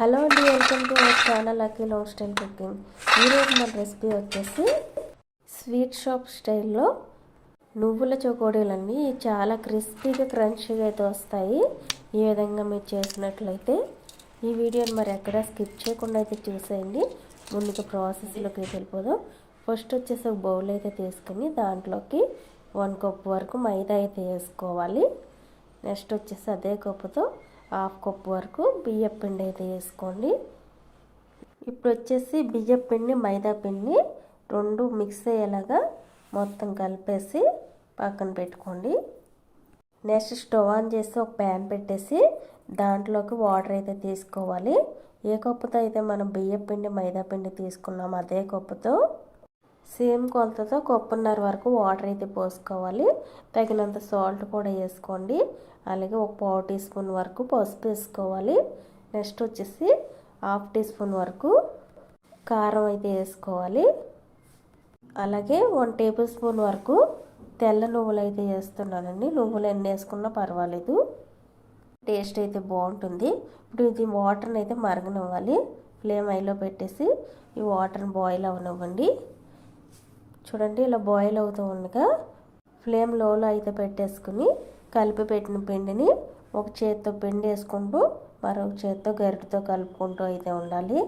Hello అండి welcome to our channel Akhil home style cooking. ఈరోజు మన రెసిపీ వచ్చేసి స్వీట్ షాప్ స్టైల్లో నువ్వుల చకోడీలన్నీ చాలా క్రిస్పీగా క్రంచీగా అయితే వస్తాయి. ఈ విధంగా మీరు చేసినట్లయితే ఈ వీడియోని మరి ఎక్కడ స్కిప్ చేయకుండా అయితే చూసేయండి. ముందుగా ప్రాసెస్లోకి వెళ్ళిపోదాం. ఫస్ట్ వచ్చేసి ఒక బౌల్ అయితే తీసుకుని దాంట్లోకి వన్ కప్ వరకు మైదా అయితే వేసుకోవాలి. నెక్స్ట్ వచ్చేసి అదే కప్పుతో హాఫ్ కప్ వరకు బియ్యం పిండి అయితే వేసుకోండి. ఇప్పుడు వచ్చేసి బియ్యం పిండి మైదా పిండి రెండు మిక్స్ అయ్యేలాగా మొత్తం కలిపేసి పక్కన పెట్టుకోండి. నెక్స్ట్ స్టవ్ ఆన్ చేసి ఒక ప్యాన్ పెట్టేసి దాంట్లోకి వాటర్ అయితే తీసుకోవాలి. ఏ కప్పుతో అయితే మనం బియ్యం పిండి మైదా పిండి తీసుకున్నామో అదే కప్పుతో సేమ్ కొలతతో కప్పున్నర వరకు వాటర్ అయితే పోసుకోవాలి. తగినంత సాల్ట్ కూడా వేసుకోండి. అలాగే ఒక పావు టీ స్పూన్ వరకు పసుపు వేసుకోవాలి. నెక్స్ట్ వచ్చేసి హాఫ్ టీ స్పూన్ వరకు కారం అయితే వేసుకోవాలి. అలాగే వన్ టేబుల్ స్పూన్ వరకు తెల్ల నువ్వులు అయితే వేస్తున్నానండి. నువ్వులు ఎన్ని వేసుకున్నా పర్వాలేదు. టేస్ట్ అయితే బాగుంటుంది. ఇప్పుడు ఇది వాటర్ని అయితే మరగనివ్వాలి. ఫ్లేమ్ ఐలో పెట్టేసి ఈ వాటర్ని బాయిల్ అవనివ్వండి. చూడండి ఇలా బాయిల్ అవుతూ ఉండగా ఫ్లేమ్ లోలో అయితే పెట్టేసుకుని కలిపి పెట్టిన పిండిని ఒక చేత్తో పిండి వేసుకుంటూ మరొక చేత్తో గరిటతో కలుపుకుంటూ అయితే ఉండాలి.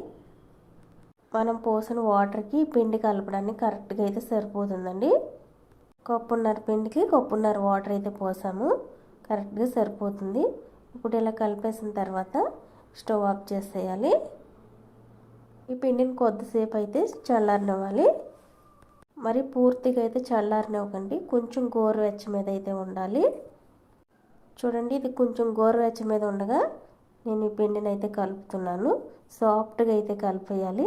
మనం పోసిన వాటర్కి పిండి కలపడానికి కరెక్ట్గా అయితే సరిపోతుందండి. కప్పున్నర పిండికి కప్పున్నర వాటర్ అయితే పోసాము. కరెక్ట్గా సరిపోతుంది. ఇప్పుడు ఇలా కలిపేసిన తర్వాత స్టవ్ ఆఫ్ చేసేయాలి. ఈ పిండిని కొద్దిసేపు అయితే చల్లారనివ్వాలి. మరి పూర్తిగా అయితే చల్లారనివ్వకండి. కొంచెం గోరువెచ్చ మీద అయితే ఉండాలి. చూడండి ఇది కొంచెం గోరువెచ్చ మీద ఉండగా నేను ఈ పిండిని అయితే కలుపుతున్నాను. సాఫ్ట్గా అయితే కలిపేయాలి.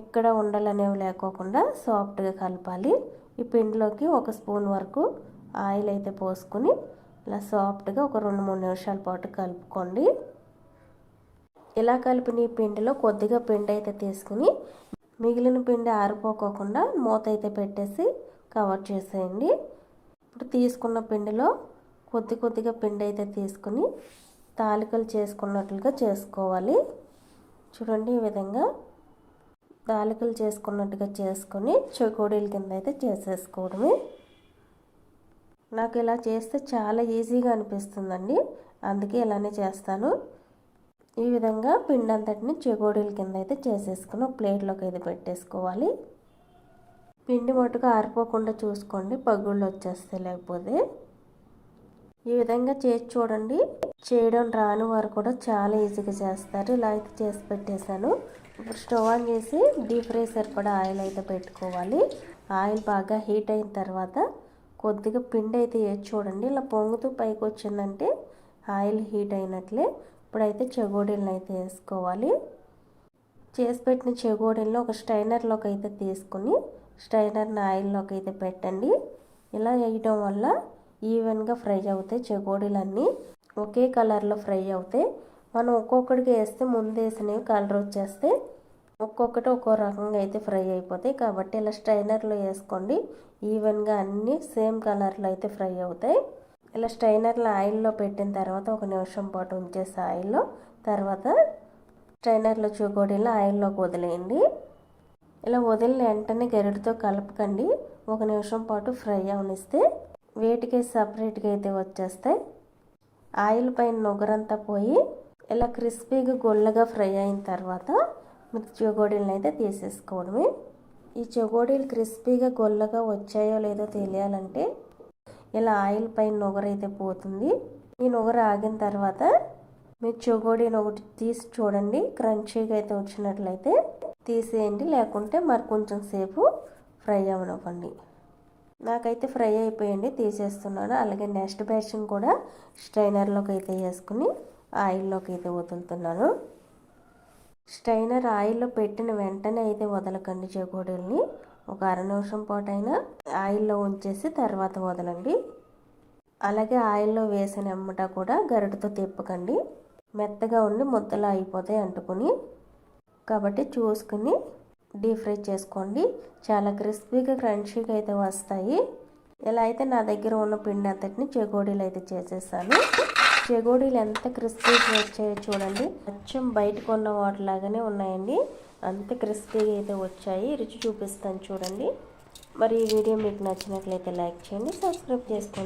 ఎక్కడ ఉండలనేవి లేకోకుండా సాఫ్ట్గా కలపాలి. ఈ పిండిలోకి ఒక స్పూన్ వరకు ఆయిల్ అయితే పోసుకొని ఇలా సాఫ్ట్గా ఒక రెండు మూడు నిమిషాల పాటు కలుపుకోండి. ఇలా కలిపిన ఈ పిండిలో కొద్దిగా పిండి అయితే తీసుకుని మిగిలిన పిండి ఆరిపోకోకుండా మూత అయితే పెట్టేసి కవర్ చేసేయండి. ఇప్పుడు తీసుకున్న పిండిలో కొద్ది కొద్దిగా పిండి అయితే తీసుకుని తాలికలు చేసుకున్నట్లుగా చేసుకోవాలి. చూడండి ఈ విధంగా తాలికలు చేసుకున్నట్టుగా చేసుకొని చకోడీల కింద అయితే చేసేసుకోవడమే. నాకు ఇలా చేస్తే చాలా ఈజీగా అనిపిస్తుందండి. అందుకే ఇలానే చేస్తాను. ఈ విధంగా పిండి అంతటిని చెగోడీల కింద అయితే చేసేసుకుని ఒక ప్లేట్లోకి అయితే పెట్టేసుకోవాలి. పిండి మటుకు ఆరిపోకుండా చూసుకోండి పగుళ్ళు వచ్చేస్తే లేకపోతే. ఈ విధంగా చేసి చూడండి. చేయడం రాని వారు కూడా చాలా ఈజీగా చేస్తారు. ఇలా అయితే చేసి పెట్టేశాను. ఇప్పుడు స్టవ్ ఆన్ చేసి డీప్ ఫ్రై సరిపడా ఆయిల్ అయితే పెట్టుకోవాలి. ఆయిల్ బాగా హీట్ అయిన తర్వాత కొద్దిగా పిండి అయితే వేసి చూడండి. ఇలా పొంగుతూ పైకి వచ్చిందంటే ఆయిల్ హీట్ అయినట్లే. ఇప్పుడైతే చెగోడీలను అయితే వేసుకోవాలి. చేసి పెట్టిన చెగోడీలను ఒక స్టైనర్లోకి అయితే తీసుకుని స్టైనర్ని ఆయిల్లోకి అయితే పెట్టండి. ఇలా వేయడం వల్ల ఈవెన్గా ఫ్రై అవుతాయి చెగోడీలన్నీ. ఒకే కలర్లో ఫ్రై అవుతాయి. మనం ఒక్కొక్కడికి వేస్తే ముందు వేసినవి కలర్ వచ్చేస్తే ఒక్కొక్కటి ఒక్కో రకంగా అయితే ఫ్రై అయిపోతాయి. కాబట్టి ఇలా స్ట్రైనర్లో వేసుకోండి. ఈవెన్గా అన్నీ సేమ్ కలర్లో అయితే ఫ్రై అవుతాయి. ఇలా స్ట్రైనర్లో ఆయిల్లో పెట్టిన తర్వాత ఒక నిమిషం పాటు ఉంచేసి ఆయిల్లో తర్వాత స్ట్రైనర్లో చూకోడీలో ఆయిల్లోకి వదిలేయండి. ఇలా వదిలిన వెంటనే గరిటతో కలపకండి. ఒక నిమిషం పాటు ఫ్రై అవనిస్తే వేటికి సపరేట్గా అయితే వచ్చేస్తాయి. ఆయిల్ పైన నొగరంతా పోయి ఇలా క్రిస్పీగా గొల్లగా ఫ్రై అయిన తర్వాత మీకు చెగోడీలను అయితే తీసేసుకోవడమే ఈ చెగోడీలు క్రిస్పీగా గొల్లగా వచ్చాయో లేదో తెలియాలంటే ఇలా ఆయిల్ పైన నొగరైతే పోతుంది. ఈ నొగర ఆగిన తర్వాత మీరు చెగోడీని ఒకటి తీసి చూడండి. క్రంచీగా అయితే వచ్చినట్లయితే తీసేయండి. లేకుంటే మరి కొంచెం సేపు ఫ్రై అవనివ్వండి నాకైతే ఫ్రై అయిపోయింది. తీసేస్తున్నాను. అలాగే నెక్స్ట్ బ్యాచ్ని కూడా స్ట్రైనర్లోకి అయితే వేసుకుని ఆయిల్లోకి అయితే వదులుతున్నాను. స్ట్రైనర్ ఆయిల్లో పెట్టిన వెంటనే అయితే వదలకండి చెగోడీల్ని. ఒక అర నిమిషం పాటు అయినా ఆయిల్లో ఉంచేసి తర్వాత వదలండి. అలాగే ఆయిల్లో వేసిన ఎమ్మట కూడా గరిటతో తిప్పకండి. మెత్తగా ఉండి ముద్దలు అయిపోతాయి అంటుకుని. కాబట్టి చూసుకుని డీప్ ఫ్రై చేసుకోండి. చాలా క్రిస్పీగా క్రంచీగా అయితే వస్తాయి. ఇలా అయితే నా దగ్గర ఉన్న పిండి అంతటిని చెగోడీలు అయితే చేసేసాను. చెగోడీలు ఎంత క్రిస్పీగా వచ్చాయో చూడండి. అచ్చం బయట కొన్న వాటిలాగానే ఉన్నాయండి. అంత క్రిస్పీగా అయితే వచ్చాయి. రుచి చూపిస్తాను చూడండి. మరి ఈ వీడియో మీకు నచ్చినట్లయితే లైక్ చేయండి సబ్స్క్రైబ్ చేసుకోండి.